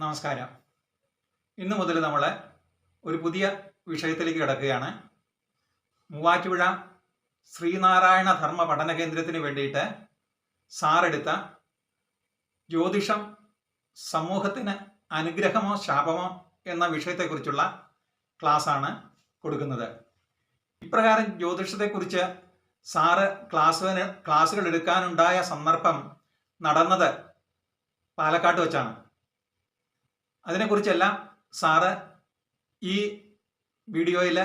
നമസ്കാരം. ഇന്നു മുതൽ നമ്മൾ ഒരു പുതിയ വിഷയത്തിലേക്ക് കിടക്കുകയാണ്. മൂവാറ്റുപുഴ ശ്രീനാരായണ ധർമ്മ പഠന കേന്ദ്രത്തിന് വേണ്ടിയിട്ട് സാറെടുത്ത ജ്യോതിഷം സമൂഹത്തിന് അനുഗ്രഹമോ ശാപമോ എന്ന വിഷയത്തെക്കുറിച്ചുള്ള ക്ലാസ്സാണ് കൊടുക്കുന്നത്. ഇപ്രകാരം ജ്യോതിഷത്തെക്കുറിച്ച് സാറ് ക്ലാസ്സിന് ക്ലാസ്സുകൾ എടുക്കാനുണ്ടായ സന്ദർഭം നടന്നത് പാലക്കാട്ട് വെച്ചാണ്. അതിനെക്കുറിച്ചെല്ലാം സാറ് ഈ വീഡിയോയിൽ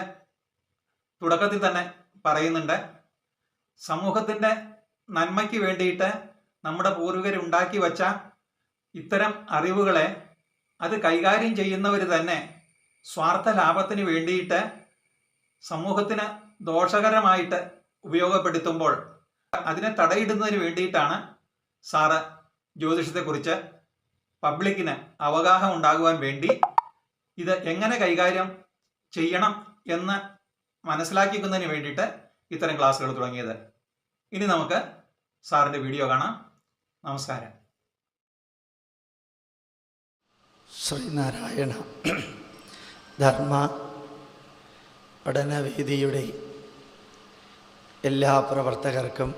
തുടക്കത്തിൽ തന്നെ പറയുന്നുണ്ട്. സമൂഹത്തിന്റെ നന്മയ്ക്ക് വേണ്ടിയിട്ട് നമ്മുടെ പൂർവികരുണ്ടാക്കി വച്ച ഇത്തരം അറിവുകളെ അത് കൈകാര്യം ചെയ്യുന്നവർ തന്നെ സ്വാർത്ഥ ലാഭത്തിന് വേണ്ടിയിട്ട് സമൂഹത്തിന് ദോഷകരമായിട്ട് ഉപയോഗപ്പെടുത്തുമ്പോൾ അതിനെ തടയിടുന്നതിന് വേണ്ടിയിട്ടാണ് സാറ് ജ്യോതിഷത്തെക്കുറിച്ച് പബ്ലിക്കിന് അവഗാഹം ഉണ്ടാകുവാൻ വേണ്ടി ഇത് എങ്ങനെ കൈകാര്യം ചെയ്യണം എന്ന് മനസ്സിലാക്കിക്കുന്നതിന് വേണ്ടിയിട്ട് ഇത്തരം ക്ലാസ്സുകൾ തുടങ്ങിയത്. ഇനി നമുക്ക് സാറിന്റെ വീഡിയോ കാണാം. നമസ്കാരം. ശ്രീനാരായണ ധർമ്മ പഠനവേദിയുടെ എല്ലാ പ്രവർത്തകർക്കും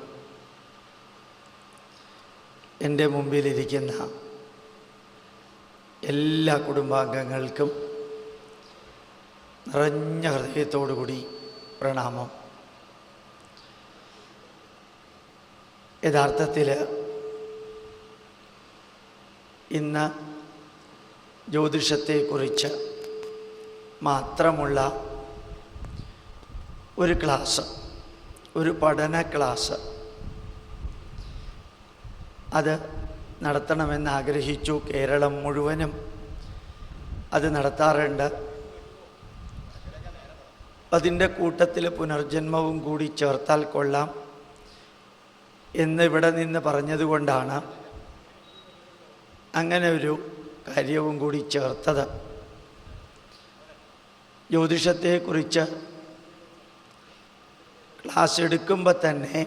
എന്റെ മുമ്പിലിരിക്കുന്ന എല്ലാ കുടുംബാംഗങ്ങൾക്കും നിറഞ്ഞ ഹൃദയത്തോടുകൂടി പ്രണാമം. യഥാർത്ഥത്തിൽ ഇന്ന് ജ്യോതിഷത്തെക്കുറിച്ച് മാത്രമുള്ള ഒരു ക്ലാസ് ഒരു പഠന ക്ലാസ്. അത് നടത്തണമെന്ന് ആഗ്രഹിച്ചു കേരളം മുഴുവനും അത് നടത്താറുണ്ട്. അതിന്റെ കൂട്ടത്തിൽ പുനർജന്മവും കൂടി ചേർത്താൽ കൊള്ളാം എന്നിവിടെ നിന്ന് പറഞ്ഞതുകൊണ്ടാണ് അങ്ങനെ ഒരു കാര്യവും കൂടി ചേർത്തത്. ജ്യോതിഷത്തെക്കുറിച്ച് ക്ലാസ് എടുക്കുമ്പോൾ തന്നെ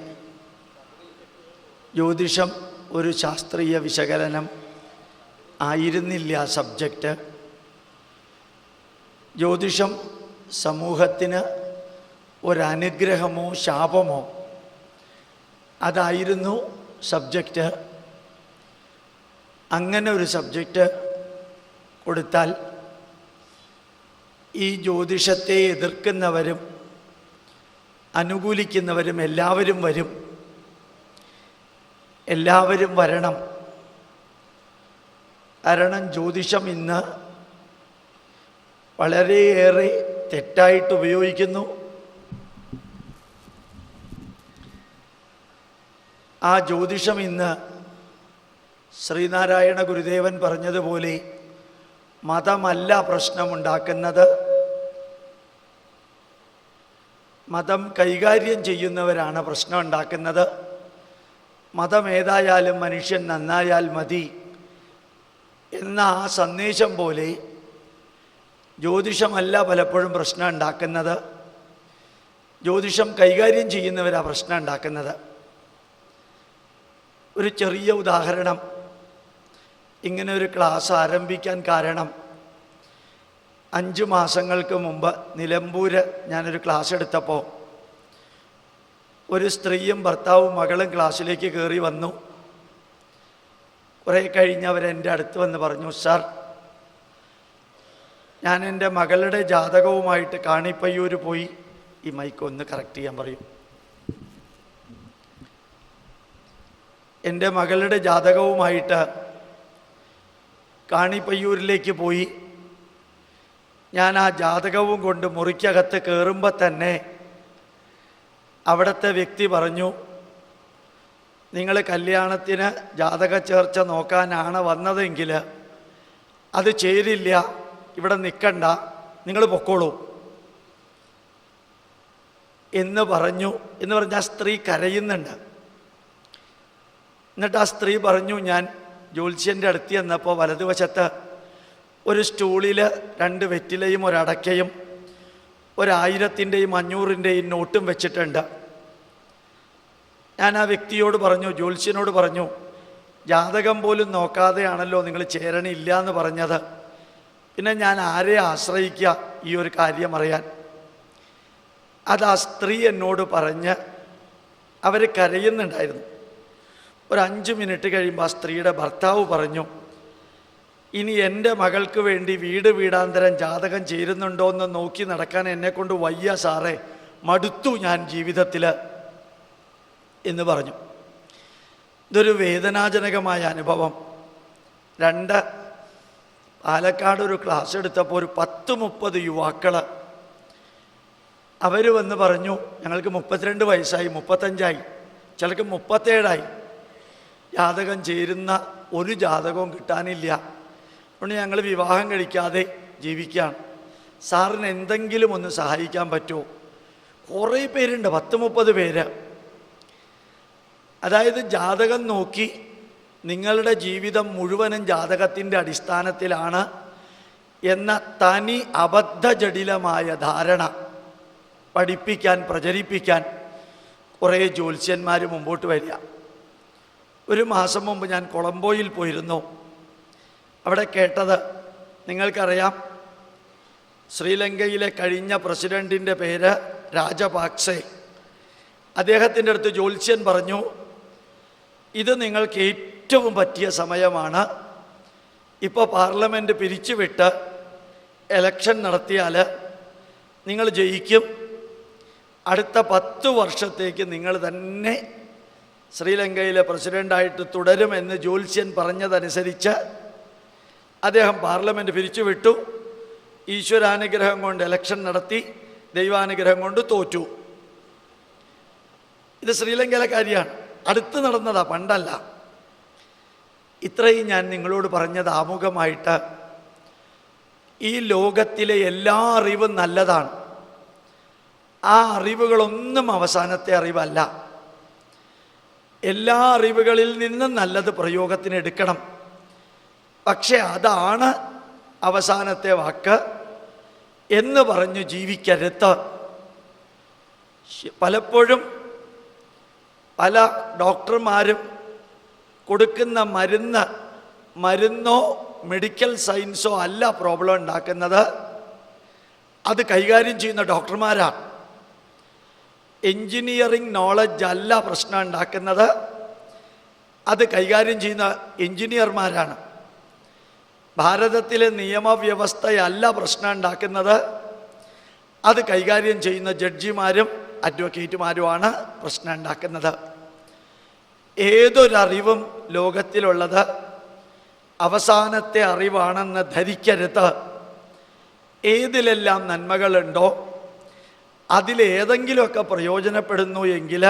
ജ്യോതിഷം ഒരു ശാസ്ത്രീയ വിശകലനം ആയിരുന്നില്ല ആ സബ്ജക്റ്റ് ജ്യോതിഷം സമൂഹത്തിന് ഒരനുഗ്രഹമോ ശാപമോ അതായിരുന്നു സബ്ജക്റ്റ് അങ്ങനെ ഒരു സബ്ജക്റ്റ് കൊടുത്താൽ ഈ ജ്യോതിഷത്തെ എതിർക്കുന്നവരും അനുകൂലിക്കുന്നവരും എല്ലാവരും വരും. എല്ലാവരും വരണം. കാരണം ജ്യോതിഷം ഇന്ന് വളരെയേറെ തെറ്റായിട്ട് ഉപയോഗിക്കുന്നു. ആ ജ്യോതിഷം ഇന്ന് ശ്രീനാരായണ ഗുരുദേവൻ പറഞ്ഞതുപോലെ മതമല്ല പ്രശ്നമുണ്ടാക്കുന്നത്. മതം കൈകാര്യം ചെയ്യുന്നവരാണ് പ്രശ്നം ഉണ്ടാക്കുന്നത് മതം ഏതായാലും മനുഷ്യൻ നന്നായാൽ മതി എന്ന ആ സന്ദേശം പോലെ ജ്യോതിഷമല്ല പലപ്പോഴും പ്രശ്നം ഉണ്ടാക്കുന്നത്. ജ്യോതിഷം കൈകാര്യം ചെയ്യുന്നവരാണ് പ്രശ്നം ഉണ്ടാക്കുന്നത്. ഒരു ചെറിയ ഉദാഹരണം. ഇങ്ങനെ ഒരു ക്ലാസ് ആരംഭിക്കാൻ കാരണം അഞ്ച് മാസങ്ങൾക്ക് മുമ്പ് നിലമ്പൂര് ഞാനൊരു ക്ലാസ് എടുത്തപ്പോൾ ഒരു സ്ത്രീയും ഭർത്താവും മകളും ക്ലാസ്സിലേക്ക് കയറി വന്നു. കുറേ കഴിഞ്ഞ് അവരെന്റെ അടുത്ത് വന്ന് പറഞ്ഞു സാർ ഞാൻ എന്റെ മകളുടെ ജാതകവുമായിട്ട് കാണിപ്പയ്യൂർ പോയി. ഈ മൈക്ക് ഒന്ന് കറക്റ്റ് ചെയ്യാൻ പറയും. എന്റെ മകളുടെ ജാതകവുമായിട്ട് കാണിപ്പയ്യൂരിലേക്ക് പോയി. ഞാൻ ആ ജാതകവും കൊണ്ട് മുറിക്കകത്ത് കയറുമ്പോൾ തന്നെ അവിടുത്തെ വ്യക്തി പറഞ്ഞു നിങ്ങൾ കല്യാണത്തിന് ജാതക ചേർച്ച നോക്കാനാണ് വന്നതെങ്കിൽ അത് ചേരില്ല ഇവിടെ നിൽക്കണ്ട നിങ്ങൾ പൊക്കോളൂ. എന്ന് പറഞ്ഞു എന്ന് പറഞ്ഞ ആ സ്ത്രീ കരയുന്നുണ്ട്. എന്നിട്ട് ആ സ്ത്രീ പറഞ്ഞു ഞാൻ ജ്യോത്സ്യന്റെ അടുത്ത് ചെന്നപ്പോൾ വലതുവശത്ത് ഒരു സ്റ്റൂളിൽ രണ്ട് വെറ്റിലയും ഒരടക്കയും ഒരായിരത്തിന്റെയും അഞ്ഞൂറിന്റെയും നോട്ടും വെച്ചിട്ടുണ്ട്. ഞാൻ ആ വ്യക്തിയോട് പറഞ്ഞു ജ്യോത്സ്യനോട് പറഞ്ഞു ജാതകം പോലും നോക്കാതെയാണല്ലോ നിങ്ങൾ ചേരണില്ല എന്ന് പറഞ്ഞത്. പിന്നെ ഞാൻ ആരെ ആശ്രയിക്കുക ഈ ഒരു കാര്യം അറിയാൻ? അത് ആ സ്ത്രീ എന്നോട് പറഞ്ഞ് അവർ കരയുന്നുണ്ടായിരുന്നു. ഒരു അഞ്ച് മിനിറ്റ് കഴിയുമ്പോൾ ആ സ്ത്രീയുടെ ഭർത്താവ് പറഞ്ഞു ഇനി എന്റെ മകൾക്ക് വേണ്ടി വീട് വീടാന്തരം ജാതകം ചേരുന്നുണ്ടോ എന്ന് നോക്കി നടക്കാൻ എന്നെക്കൊണ്ട് വയ്യ സാറേ. മടുത്തു ഞാൻ ജീവിതത്തിൽ എന്ന് പറഞ്ഞു. ഇതൊരു വേദനാജനകമായ അനുഭവം. രണ്ട് പാലക്കാട് ഒരു ക്ലാസ് എടുത്തപ്പോൾ ഒരു പത്ത് മുപ്പത് യുവാക്കൾ അവർ വന്ന് പറഞ്ഞു ഞങ്ങൾക്ക് മുപ്പത്തിരണ്ട് വയസ്സായി മുപ്പത്തഞ്ചായി ചിലർക്ക് മുപ്പത്തേഴായി. ജാതകം ചേരുന്ന ഒരു ജാതകവും കിട്ടാനില്ല. അതുകൊണ്ട് ഞങ്ങൾ വിവാഹം കഴിക്കാതെ ജീവിക്കുകയാണ്. സാറിന് എന്തെങ്കിലും ഒന്ന് സഹായിക്കാൻ പറ്റുമോ? കുറേ പേരുണ്ട് പത്ത് മുപ്പത് പേര്. അതായത് ജാതകം നോക്കി നിങ്ങളുടെ ജീവിതം മുഴുവനും ജാതകത്തിന്റെ അടിസ്ഥാനത്തിലാണ് എന്ന തനി അബദ്ധജടിലമായ ധാരണ പഠിപ്പിക്കാൻ പ്രചരിപ്പിക്കാൻ കുറേ ജ്യോത്സ്യന്മാർ മുമ്പോട്ട് വരിക. ഒരു മാസം മുമ്പ് ഞാൻ കൊളംബോയിൽ പോയിരുന്നു. അവിടെ കേട്ടത് നിങ്ങൾക്കറിയാം ശ്രീലങ്കയിലെ കഴിഞ്ഞ പ്രസിഡന്റിന്റെ പേര് രാജപാക്സെ. അദ്ദേഹത്തിന്റെ അടുത്ത് ജ്യോത്സ്യൻ പറഞ്ഞു ഇത് നിങ്ങൾക്ക് ഏറ്റവും പറ്റിയ സമയമാണ്. ഇപ്പോൾ പാർലമെന്റ് പിരിച്ചുവിട്ട് എലക്ഷൻ നടത്തിയാൽ നിങ്ങൾ ജയിക്കും. അടുത്ത പത്ത് വർഷത്തേക്ക് നിങ്ങൾ തന്നെ ശ്രീലങ്കയിലെ പ്രസിഡന്റായിട്ട് തുടരുമെന്ന് ജ്യോത്സ്യൻ പറഞ്ഞതനുസരിച്ച് അദ്ദേഹം പാർലമെന്റ് പിരിച്ചുവിട്ടു. ഈശ്വരാനുഗ്രഹം കൊണ്ട് എലക്ഷൻ നടത്തി ദൈവാനുഗ്രഹം കൊണ്ട് തോറ്റു. ഇത് ശ്രീലങ്കയിലെ കാര്യമാണ്. അടുത്ത് നടന്നതാ പണ്ടല്ല. ഇത്രയും ഞാൻ നിങ്ങളോട് പറഞ്ഞത് ആമുഖമായിട്ട്. ഈ ലോകത്തിലെ എല്ലാ അറിവും നല്ലതാണ്. ആ അറിവുകളൊന്നും അവസാനത്തെ അറിവല്ല. എല്ലാ അറിവുകളിൽ നിന്നും നല്ലത് പ്രയോഗത്തിന് എടുക്കണം. പക്ഷെ അതാണ് അവസാനത്തെ വാക്ക്. എന്ന് പറഞ്ഞു ജീവിക്കരുത്. പലപ്പോഴും പല ഡോക്ടർമാരും കൊടുക്കുന്ന മരുന്ന് മരുന്നോ മെഡിക്കൽ സയൻസോ അല്ല പ്രോബ്ലം ഉണ്ടാക്കുന്നത്. അത് കൈകാര്യം ചെയ്യുന്ന ഡോക്ടർമാരാണ്. എൻജിനീയറിംഗ് നോളജ് അല്ല പ്രശ്നം ഉണ്ടാക്കുന്നത്. അത് കൈകാര്യം ചെയ്യുന്ന എൻജിനീയർമാരാണ് ഭാരതത്തിലെ നിയമവ്യവസ്ഥയല്ല പ്രശ്നം ഉണ്ടാക്കുന്നത്. അത് കൈകാര്യം ചെയ്യുന്ന ജഡ്ജിമാരും അഡ്വക്കേറ്റുമാരുമാണ് പ്രശ്നം ഉണ്ടാക്കുന്നത്. ഏതൊരറിവും ലോകത്തിലുള്ളത്? അവസാനത്തെ അറിവാണെന്ന് ധരിക്കരുത്. ഏതിലെല്ലാം നന്മകളുണ്ടോ അതിലേതെങ്കിലുമൊക്കെ പ്രയോജനപ്പെടുന്നു എങ്കിൽ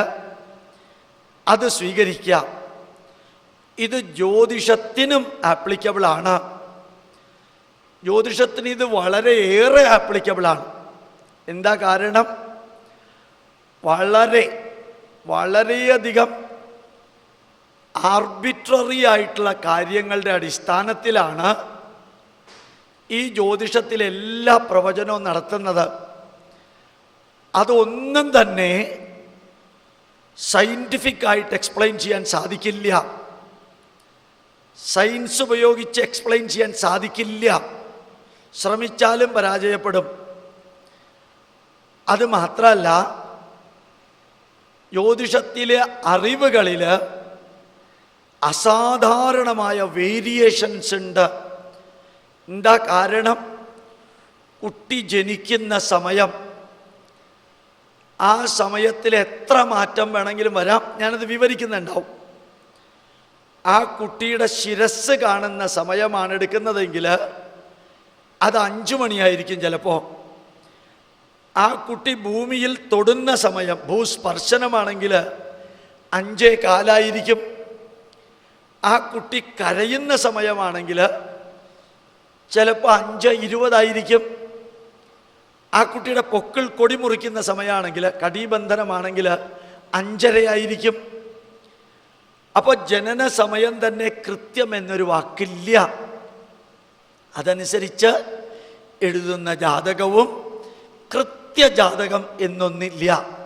അത് സ്വീകരിക്കുക. ഇത് ജ്യോതിഷത്തിനും ആപ്ലിക്കബിളാണ് ജ്യോതിഷത്തിന് ഇത് വളരെയേറെ ആപ്ലിക്കബിളാണ് എന്താ കാരണം? വളരെ വളരെയധികം ആർബിട്രറി ആയിട്ടുള്ള കാര്യങ്ങളുടെ അടിസ്ഥാനത്തിലാണ് ഈ ജ്യോതിഷത്തിലെ എല്ലാ പ്രവചനവും നടത്തുന്നത്. അതൊന്നും തന്നെ സയന്റിഫിക് ആയിട്ട് എക്സ്പ്ലെയിൻ ചെയ്യാൻ സാധിക്കില്ല. സയൻസ് ഉപയോഗിച്ച് എക്സ്പ്ലെയിൻ ചെയ്യാൻ സാധിക്കില്ല. ശ്രമിച്ചാലും പരാജയപ്പെടും. അത് മാത്രമല്ല ജ്യോതിഷത്തിലെ അറിവുകളിൽ അസാധാരണമായ വേരിയേഷൻസ് ഉണ്ട്. എന്താ കാരണം? കുട്ടി ജനിക്കുന്ന സമയം. ആ സമയത്തിൽ എത്ര മാറ്റം വേണമെങ്കിലും വരാം. ഞാനത് വിവരിക്കുന്നുണ്ടാവും. ആ കുട്ടിയുടെ ശിരസ് കാണുന്ന സമയമാണ് എടുക്കുന്നതെങ്കിൽ അത് അഞ്ചു മണിയായിരിക്കും ചിലപ്പോൾ ആ കുട്ടി ഭൂമിയിൽ തൊടുന്ന സമയം ഭൂസ്പർശനമാണെങ്കിൽ അഞ്ചേ കാലായിരിക്കും. ആ കുട്ടി കരയുന്ന സമയമാണെങ്കിൽ ചിലപ്പോൾ അഞ്ച് ഇരുപതായിരിക്കും. ആ കുട്ടിയുടെ പൊക്കിൾ കൊടി മുറിക്കുന്ന സമയമാണെങ്കിൽ കടീബന്ധനമാണെങ്കിൽ അഞ്ചരയായിരിക്കും. അപ്പോൾ ജനന സമയം തന്നെ കൃത്യം എന്നൊരു വാക്കില്ല. അതനുസരിച്ച് എഴുതുന്ന ജാതകവും കൃത്യജാതകം എന്നൊന്നില്ല.